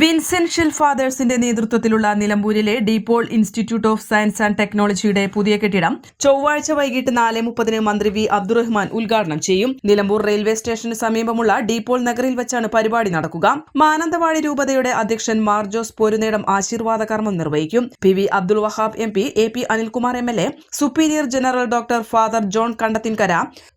Vincentian ഫാദേഴ്സിന്റെ നേതൃത്വത്തിലുള്ള നിലമ്പൂരിലെ De Paul institute of science and ടെക്നോളജിയുടെ പുതിയ കെട്ടിടം ചൊവ്വാഴ്ച വൈകിട്ട് നാല് മുപ്പതിന് മന്ത്രി വി അബ്ദുറഹ്മാൻ ഉദ്ഘാടനം ചെയ്യും. നിലമ്പൂർ റെയിൽവേ സ്റ്റേഷന് സമീപമുള്ള ഡീപോൾ നഗറിൽ വെച്ചാണ് പരിപാടി നടക്കുക. മാനന്തവാടി രൂപതയുടെ അധ്യക്ഷൻ മാർജോസ് പോരുനേടം ആശീർവാദ കർമ്മം നിർവഹിക്കും. P V Abdul Wahab M P A P Anilkumar M L A superior general doctor father John Kandathinkara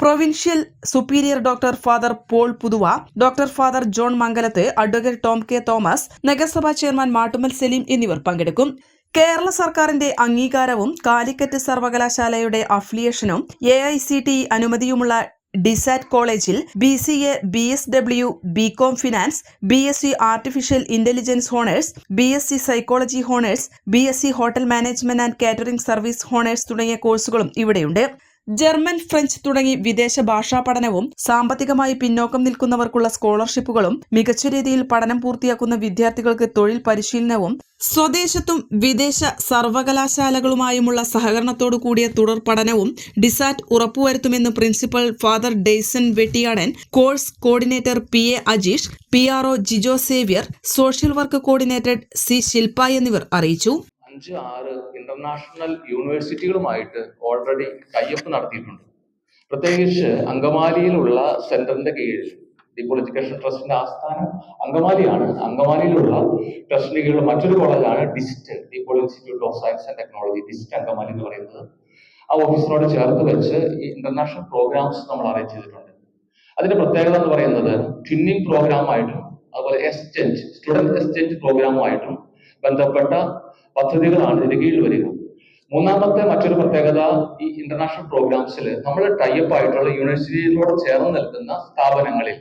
provincial superior doctor father Paul Puthuva doctor father John Mangalath advocate Tom K Thomas നഗരസഭാ chairman Mattummal Saleem എന്നിവർ പങ്കെടുക്കും. കേരള സർക്കാരിന്റെ അംഗീകാരവും കാലിക്കറ്റ് സർവകലാശാലയുടെ അഫിലിയേഷനും A I C T അനുമതിയുമുള്ള ഡിസാറ്റ് കോളേജിൽ B C A B S W B com finance B S C artificial intelligence honours B S C psychology honours B S C hotel management and catering service honours തുടങ്ങിയ കോഴ്സുകളും ഇവിടെയുണ്ട്. German French തുടങ്ങി വിദേശ ഭാഷാ പഠനവും സാമ്പത്തികമായി പിന്നോക്കം നിൽക്കുന്നവർക്കുള്ള സ്കോളർഷിപ്പുകളും മികച്ച രീതിയിൽ പഠനം പൂർത്തിയാക്കുന്ന വിദ്യാർത്ഥികൾക്ക് തൊഴിൽ പരിശീലനവും സ്വദേശത്തും വിദേശ സർവകലാശാലകളുമായുമുള്ള സഹകരണത്തോടു കൂടിയ തുടർ പഠനവും ഡിസാറ്റ് ഉറപ്പുവരുത്തുമെന്ന് principal father Dayson Vettiyadan course coordinator P A Ajeesh P R O Jijo Xavier social work coordinator C Shilpa എന്നിവർ അറിയിച്ചു. അഞ്ച് ആറ് ഇന്റർനാഷണൽ യൂണിവേഴ്സിറ്റികളുമായിട്ട് ഓൾറെഡി ടൈപ്പ് നടത്തിയിട്ടുണ്ട്. പ്രത്യേകിച്ച് അങ്കമാലിയിലുള്ള സെന്ററിന്റെ കീഴിൽ ഡീപ്പോൾ എഡ്യൂക്കേഷൻ ട്രസ്റ്റിന്റെ ആസ്ഥാനം അങ്കമാലിയാണ്. അങ്കമാലിയിലുള്ള ട്രസ്റ്റിന്റെ കീഴിലുള്ള മറ്റൊരു കോളേജാണ് DiST De Paul institute of science and technology DiST Angamaly എന്ന് പറയുന്നത്. ആ ഓഫീസിനോട് ചേർത്ത് വെച്ച് ഈ ഇന്റർനാഷണൽ പ്രോഗ്രാംസ് നമ്മൾ അറേഞ്ച് ചെയ്തിട്ടുണ്ട്. അതിന്റെ പ്രത്യേകത എന്ന് പറയുന്നത് ട്വിന്നിങ് പ്രോഗ്രാമായിട്ടും അതുപോലെ എക്സ്ചേഞ്ച് സ്റ്റുഡന്റ് എക്സ്ചേഞ്ച് പ്രോഗ്രാമുമായിട്ടും ബന്ധപ്പെട്ട പദ്ധതികളാണ് ഇതിന് കീഴിൽ വരിക. മൂന്നാമത്തെ മറ്റൊരു പ്രത്യേകത ഈ ഇന്റർനാഷണൽ പ്രോഗ്രാംസിൽ നമ്മൾ ടൈപ്പ് ആയിട്ടുള്ള യൂണിവേഴ്സിറ്റിയിലൂടെ ചേർന്ന് നിൽക്കുന്ന സ്ഥാപനങ്ങളിൽ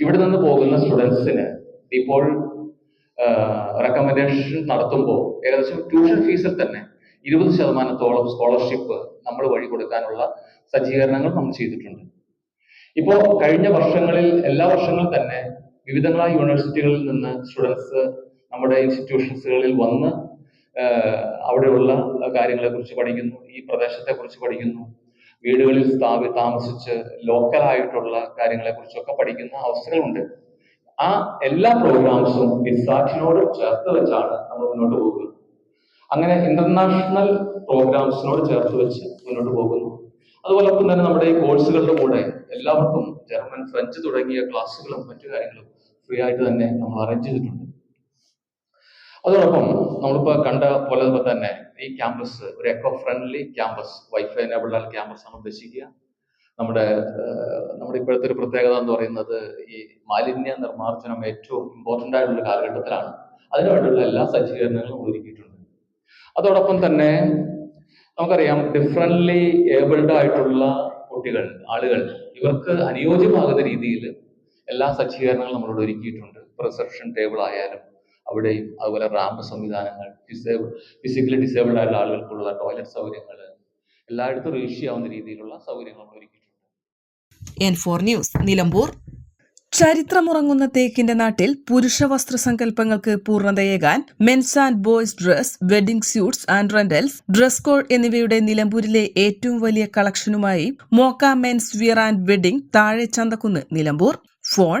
ഇവിടെ നിന്ന് പോകുന്ന സ്റ്റുഡൻസിന് ഇപ്പോൾ റെക്കമെൻഡേഷൻ നടത്തുമ്പോൾ ഏകദേശം ട്യൂഷൻ ഫീസിൽ തന്നെ ഇരുപത് ശതമാനത്തോളം സ്കോളർഷിപ്പ് നമ്മൾ വഴി കൊടുക്കാനുള്ള സജ്ജീകരണങ്ങൾ നമ്മൾ ചെയ്തിട്ടുണ്ട്. ഇപ്പോൾ കഴിഞ്ഞ വർഷങ്ങളിൽ എല്ലാ വർഷങ്ങളിൽ തന്നെ വിവിധങ്ങളായ യൂണിവേഴ്സിറ്റികളിൽ നിന്ന് സ്റ്റുഡൻസ് നമ്മുടെ ഇൻസ്റ്റിറ്റ്യൂഷൻസുകളിൽ വന്ന് അവിടെയുള്ള കാര്യങ്ങളെ കുറിച്ച് പഠിക്കുന്നു ഈ പ്രദേശത്തെ കുറിച്ച് പഠിക്കുന്നു വീടുകളിൽ സ്ഥാപി താമസിച്ച് ലോക്കലായിട്ടുള്ള കാര്യങ്ങളെ കുറിച്ചൊക്കെ പഠിക്കുന്ന അവസരങ്ങളുണ്ട്. ആ എല്ലാ പ്രോഗ്രാംസും ഇസാറ്റിനോട് ചേർത്ത് വെച്ചാണ് നമ്മൾ മുന്നോട്ട് പോകുന്നത്. അങ്ങനെ ഇന്റർനാഷണൽ പ്രോഗ്രാംസിനോട് ചേർത്ത് വെച്ച് മുന്നോട്ട് പോകുന്നു. അതുപോലൊപ്പം തന്നെ നമ്മുടെ ഈ കോഴ്സുകളുടെ കൂടെ എല്ലാവർക്കും ജർമ്മൻ ഫ്രഞ്ച് തുടങ്ങിയ ക്ലാസ്സുകളും മറ്റു കാര്യങ്ങളും ഫ്രീ ആയിട്ട് തന്നെ നമ്മൾ അറേഞ്ച് ചെയ്തിട്ടുണ്ട്. അതോടൊപ്പം നമ്മളിപ്പോൾ കണ്ട പോലെ തന്നെ ഈ ക്യാമ്പസ് ഒരു eco friendly campus wifi enabled campus ആണ് ഉദ്ദേശിക്കുക. നമ്മുടെ നമ്മുടെ ഇപ്പോഴത്തെ ഒരു പ്രത്യേകത എന്ന് പറയുന്നത് ഈ മാലിന്യ നിർമ്മാർജനം ഏറ്റവും ഇമ്പോർട്ടന്റ് ആയിട്ടുള്ള കാലഘട്ടത്തിലാണ്. അതിനുവേണ്ടിയുള്ള എല്ലാ സജ്ജീകരണങ്ങളും ഒരുക്കിയിട്ടുണ്ട്. അതോടൊപ്പം തന്നെ നമുക്കറിയാം ഡിഫറന്റ്ലി ഏബിൾഡ് ആയിട്ടുള്ള കുട്ടികൾ ആളുകൾ ഇവർക്ക് അനുയോജ്യമാകുന്ന രീതിയിൽ എല്ലാ സജ്ജീകരണങ്ങളും നമ്മളോട് ഒരുക്കിയിട്ടുണ്ട്. റിസപ്ഷൻ ടേബിൾ ആയാലും അവിടെയും അതുപോലെ റാമ്പ് സംവിധാനങ്ങൾ ഡിസേബിൾ ഫിസിക്കലി ഡിസേബിൾഡ് ആയിട്ടുള്ള ആളുകൾക്കുള്ള ടോയ്ലറ്റ് സൗകര്യങ്ങൾ എല്ലായിടത്തും റീച്ച് ചെയ്യാവുന്ന രീതിയിലുള്ള സൗകര്യങ്ങൾ നമ്മൾ ഒരുക്കിയിട്ടുണ്ട്. N four news Nilambur. ചരിത്രമുറങ്ങുന്ന തേക്കിന്റെ നാട്ടിൽ പുരുഷ വസ്ത്ര സങ്കല്പങ്ങൾക്ക് പൂർണതയേകാൻ men's and boys dress wedding suits and rentals dress code എന്നിവയുടെ നിലമ്പൂരിലെ ഏറ്റവും വലിയ കളക്ഷനുമായി Mocca men's wear and wedding താഴെ ചന്തക്കുന്ന് നിലമ്പൂർ. ഫോൺ